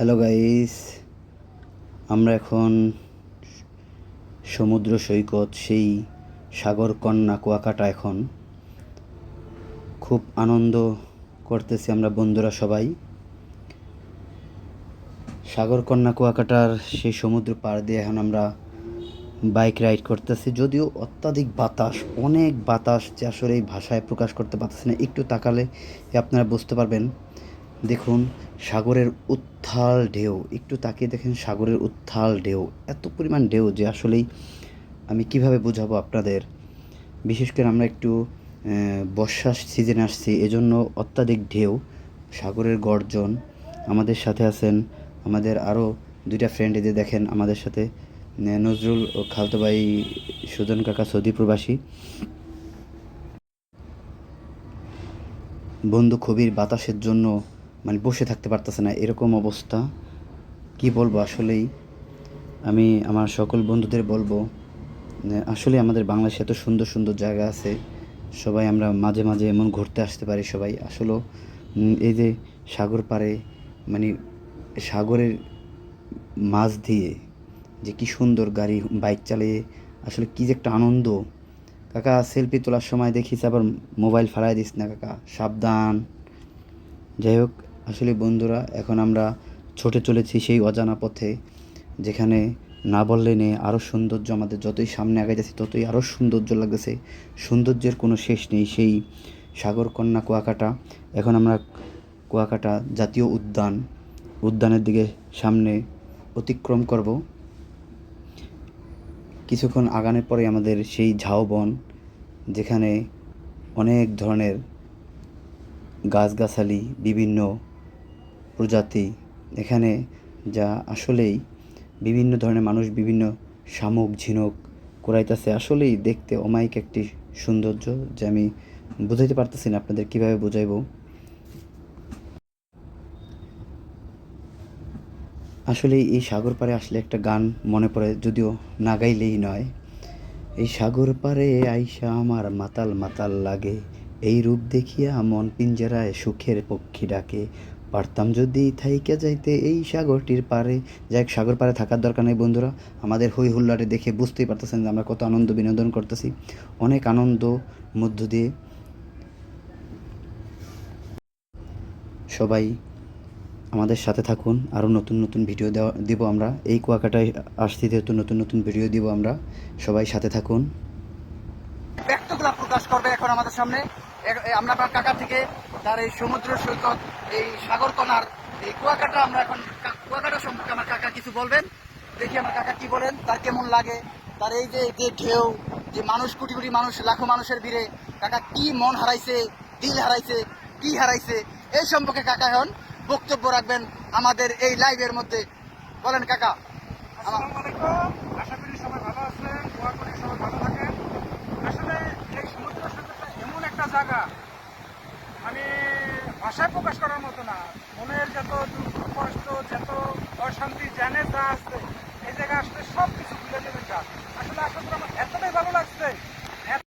Hello guys আমরা এখন সমুদ্র সৈকত, সেই সাগর কন্যা কুয়াকাটা এখন। খুব আনন্দ করতেছি আমরা বন্ধুরা সবাই। সাগর কন্যা কুয়াকাটার সেই সমুদ্র পার দিয়ে এখন আমরা বাইক রাইড করতেছি। যদিও অত্যাধিক বাতাস, অনেক বাতাস যে আসলে এই ভাষায় প্রকাশ করতে পারতেছি না। একটু তাকালে আপনারা বুঝতে পারবেন। দেখুন সাগরের উত্থাল ঢেউ। একটু তাকিয়ে দেখেন সাগরের উত্থাল ঢেউ। এত পরিমাণ ঢেউ যে আসলেই আমি কীভাবে বোঝাবো আপনাদের? বিশেষ করে আমরা একটু আহ, বর্ষার সিজনে আসছি এজন্য অত্যাধিক ঢেউ। সাগরের গর্জন আমাদের সাথে আছেন আমাদের আরও দুইটা ফ্রেন্ড এদের দেখেন আমাদের সাথে নজরুল ও খালতো ভাই সুজন কাকা সৌদি প্রবাসী। বন্ধু খুবই বাতাসের জন্য মানে বসে থাকতে পারতেছে না, এরকম অবস্থা। কি বলব আসলেই? আমি আমার সকল বন্ধুদের বলব আসলে আমাদের বাংলাদেশে এত সুন্দর সুন্দর জায়গা আছে, সবাই আমরা মাঝে মাঝে এমন ঘুরতে আসতে পারি সবাই। আসলে এই যে সাগর পাড়ে মানে সাগরের মাছ দিয়ে যে কি সুন্দর গাড়ি, বাইক চালিয়ে, আসলে কি যে একটা আনন্দ। কাকা, সেলফি তোলার সময় দেখিস, আবার মোবাইল ফালাই দিস না কাকা, সাবধান। যাই হোক আসলে বন্ধুরা, এখন আমরা ছুটে চলেছি সেই অজানা পথে, যেখানে না বললে নেই আরও সৌন্দর্য আমাদের। যতই সামনে আগে যাচ্ছে, ততই আরও সৌন্দর্য লাগতেছে। সৌন্দর্যের কোনো শেষ নেই সেই সাগরকন্যা কুয়াকাটা। এখন আমরা কুয়াকাটা জাতীয় উদ্যান, উদ্যানের দিকে সামনে অতিক্রম করব। কিছুক্ষণ আগানোর পরে আমাদের সেই ঝাউবন যেখানে অনেক ধরনের গাছগাছালি, বিভিন্ন প্রজাতি এখানে যা আসলেই বিভিন্ন ধরনের মানুষ বিভিন্ন শামুক, ঝিনুক করাইতেছে আসলেই দেখতে অমায়িক একটি সৌন্দর্য যে আমি বুঝাইতে পারতেছি না, আপনাদের কীভাবে বুঝাইবো? আসলে এই সাগর পাড়ে আসলে একটা গান মনে পড়ে, যদিও না গাইলেই নয়। এই সাগর পাড়ে আইসা আমার মাতাল মাতাল লাগে, এই রূপ দেখিয়া মন পিঞ্জরায় সুখের পক্ষী ডাকে। পারতাম যদি থাইকে যাইতে এই সাগরটির পারে। যাই সাগর পাড়ে থাকার দরকার নেই বন্ধুরা। আমাদের হই হুল্লাটে দেখে বুঝতেই পারতেছেন যে আমরা কত আনন্দ বিনোদন করতেছি। অনেক আনন্দ মধ্য দিয়ে সবাই আমাদের সাথে থাকুন। আরও নতুন নতুন ভিডিও দেওয়া দিব আমরা। এই কুয়াকাটায় আসছি যেহেতু নতুন নতুন ভিডিও দিব আমরা। সবাই সাথে থাকুন। ব্যক্তগুলা প্রকাশ করবে এখন আমাদের সামনে। আমরা আপনার কাকা থেকে তার এই সমুদ্র সৈকত, এই সাগর কনার এই কুয়াকাটা আমরা এখন কুয়াকাটা সম্পর্কে আমার কাকা কিছু বলবেন? দেখি আমার কাকা কি বলেন, তার কেমন লাগে, তার এই যে যে ঢেউ, যে মানুষ, কোটি কোটি মানুষ, লাখো মানুষের ভিড়ে, কাকা কি মন হারাইছে, দিল হারাইছে, কি হারাইছে, এই সম্পর্কে কাকা এখন বক্তব্য রাখবেন আমাদের এই লাইভের মধ্যে। বলেন কাকা। আমার আসসালামু আলাইকুম আশা করি সবাই ভালো আছেন দোয়া করি সবাই ভালো থাকেন আসলে এই সমুদ্র সৈকতটা এমন একটা জায়গা। আমি ভাষায় প্রকাশ করার মতো না। মনের যত দুঃখ, কষ্ট, যত অশান্তি জ্যানের যা আসছে এই জায়গায় আসলে সব কিছু ভুলে যাবে যা। আসলে আসলে আমার এতটাই ভালো লাগছে